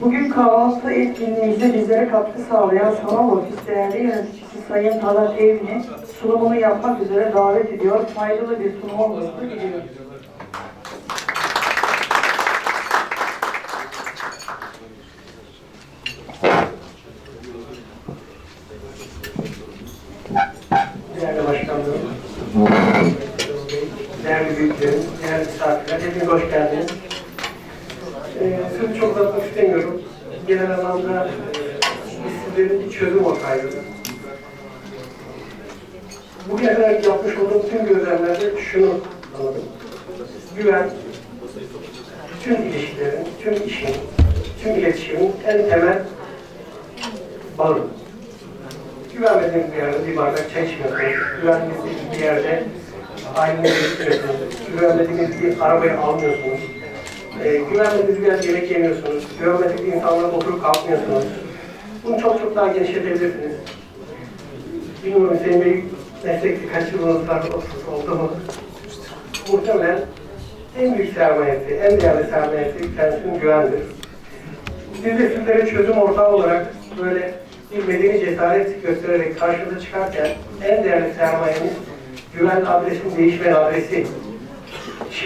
Bugün kahvaltı etkinliğimizde bizlere katkı sağlayan Sanal Ofis değerli yöneticisi Sayın Talat Evli sunumunu yapmak üzere davet ediyor. Faydalı bir sunum olmasını diliyorum. Değerli başkanlarım, değerli büyüklerim, değerli misafirler, hepiniz hoş geldiniz. Ee, sözü çok uzatmak istemiyorum. Genel anlamda e, sizlerin bir çözüm ortağıydı. Bugüne kadar yapmış olduğum tüm gözlemlerde şunu anladım. Güven, tüm ilişkilerin, tüm işin, tüm iletişimin en temel bağı. Güvenmediğiniz bir yerde bir bardak çay içmiyorsunuz. Güvenmediğiniz bir yerde ailenizi gitmiyorsunuz. Güvenmediğiniz bir arabayı almıyorsunuz. E, bir yerde yemek yemiyorsunuz. Güvenmediğiniz insanlarla oturup kalkmıyorsunuz. Bunu çok çok daha genişletebilirsiniz. Bilmiyorum Hüseyin Bey meslekte kaç yılınız var oldu mu? Muhtemelen en büyük sermayesi, en değerli sermayesi kendisinin güvendir. Biz de sizlere çözüm ortağı olarak böyle bir medeni cesaret göstererek karşınıza çıkarken en değerli sermayemiz güvenli adresin değişmeyen adresi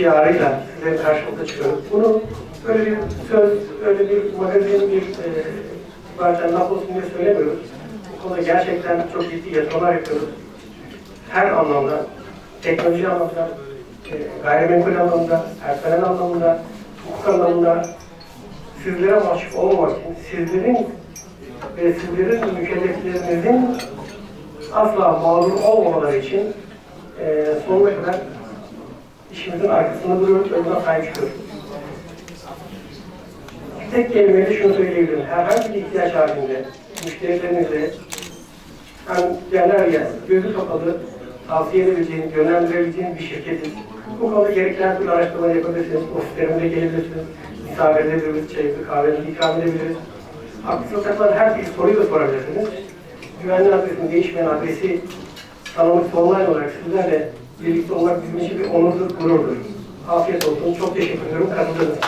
şiarıyla size karşınıza çıkıyoruz. Bunu böyle bir söz, öyle bir magazin, bir e, bazen laf olsun diye söylemiyoruz. Bu konuda gerçekten çok ciddi yatırımlar yapıyoruz. Her anlamda, teknoloji anlamda, e, gayrimenkul anlamda, personel anlamda, hukuk anlamda, sizlere mahcup olmamak için, sizlerin ve sizlerin mükelleflerinizin asla mağdur olmamaları için e, sonuna kadar işimizin arkasında duruyoruz ve buna sahip çıkıyoruz. Tek kelimeyle şunu söyleyebilirim. Herhangi bir ihtiyaç halinde müşterilerinize hani derler ya gözü kapalı tavsiye edebileceğiniz, yönlendirebileceğiniz bir şirketiz. Bu konuda gerekli her türlü araştırma yapabilirsiniz. Ofislerimize gelebilirsiniz. Misafir edebiliriz, çayınızı, kahvenizi ikram edebiliriz. Aklınıza takılan her bir soruyu da sorabilirsiniz. Güvenli adresin değişmeyen adresi tanımak online olarak sizlerle birlikte olmak bizim için bir onurdur, gururdur. Afiyet olsun. Çok teşekkür ediyorum. Katıldığınız.